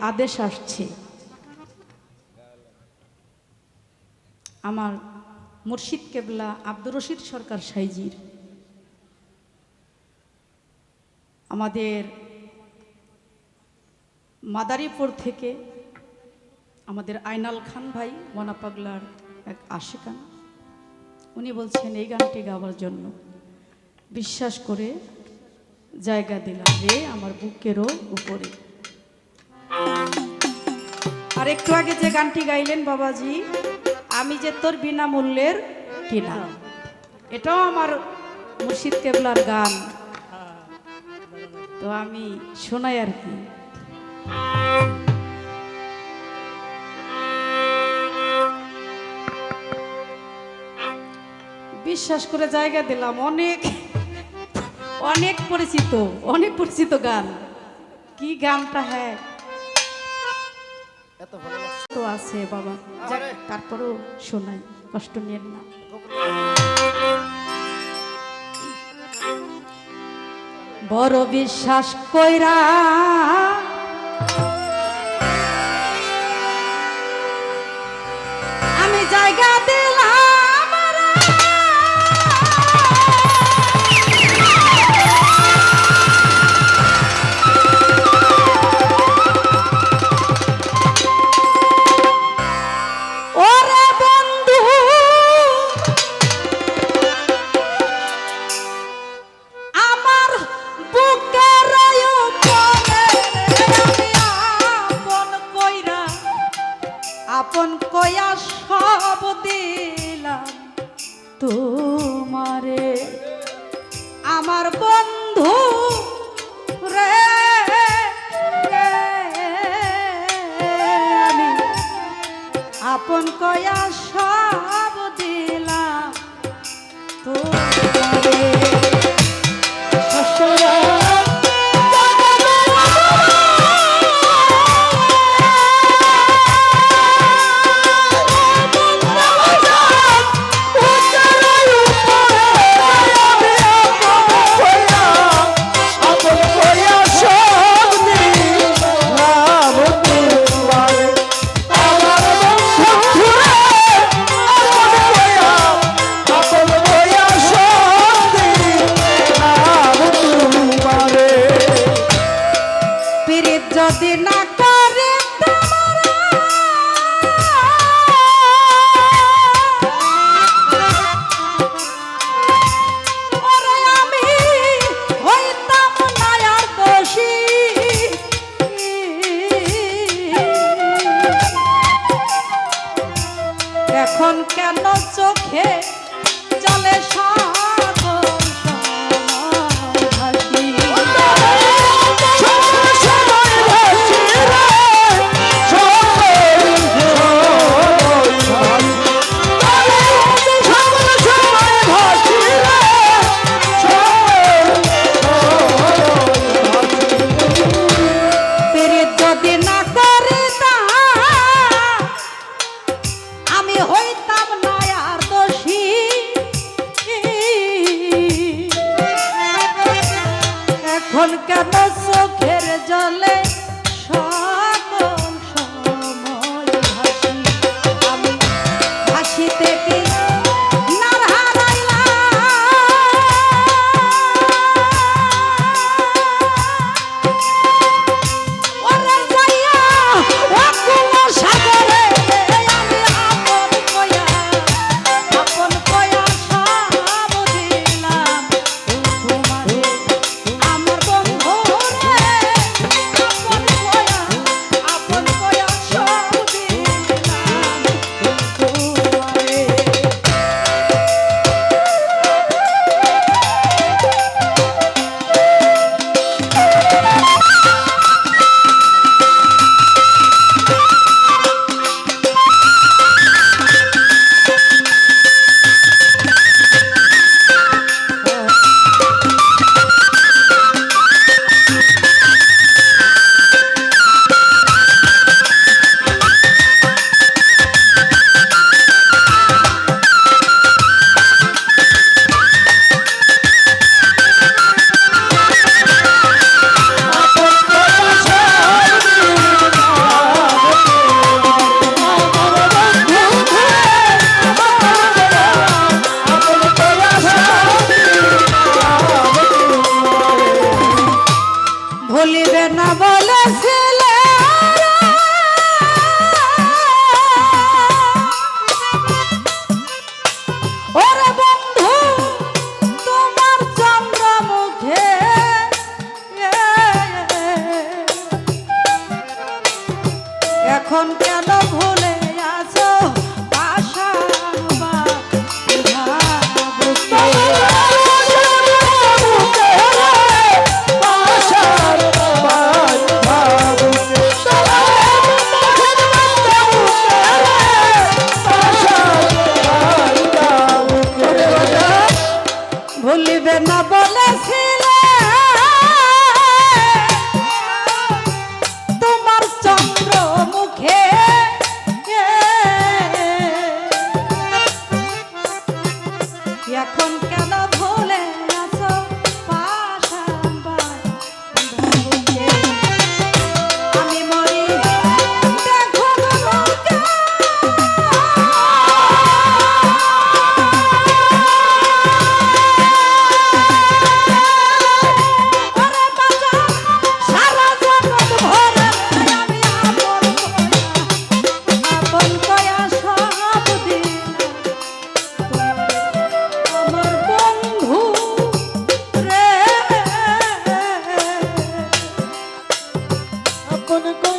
আদেশ আসছে। আমার মুর্শিদ কেবলা আব্দুর রশিদ সরকার সাইজির। আমাদের মাদারীপুর থেকে আমাদের আইনাল খান ভাই মনা পাগলার এক আশিকান। উনি বলছেন, এই গানটি গাওয়ার জন্য বিশ্বাস করে জায়গা দিলাম রে আমার বুকেরও উপরে। আর একটু আগে যে গানটি গাইলেন বাবাজি, আমি যে তোর বিনামূল্যের কিনা এটাও আমার মুর্শিদ কেবলার গান। তো আমি শোনাই আর কি। বিশ্বাস করে জায়গা দিলাম। অনেক অনেক পরিচিত অনেক পরিচিত গান। কি গানটা হ্যাঁ। আছে বাবা। তারপরেও শোনাই কষ্ট নেন না। বড় বিশ্বাস কইরা আমি জায়গা দিলাম। i'm gonna go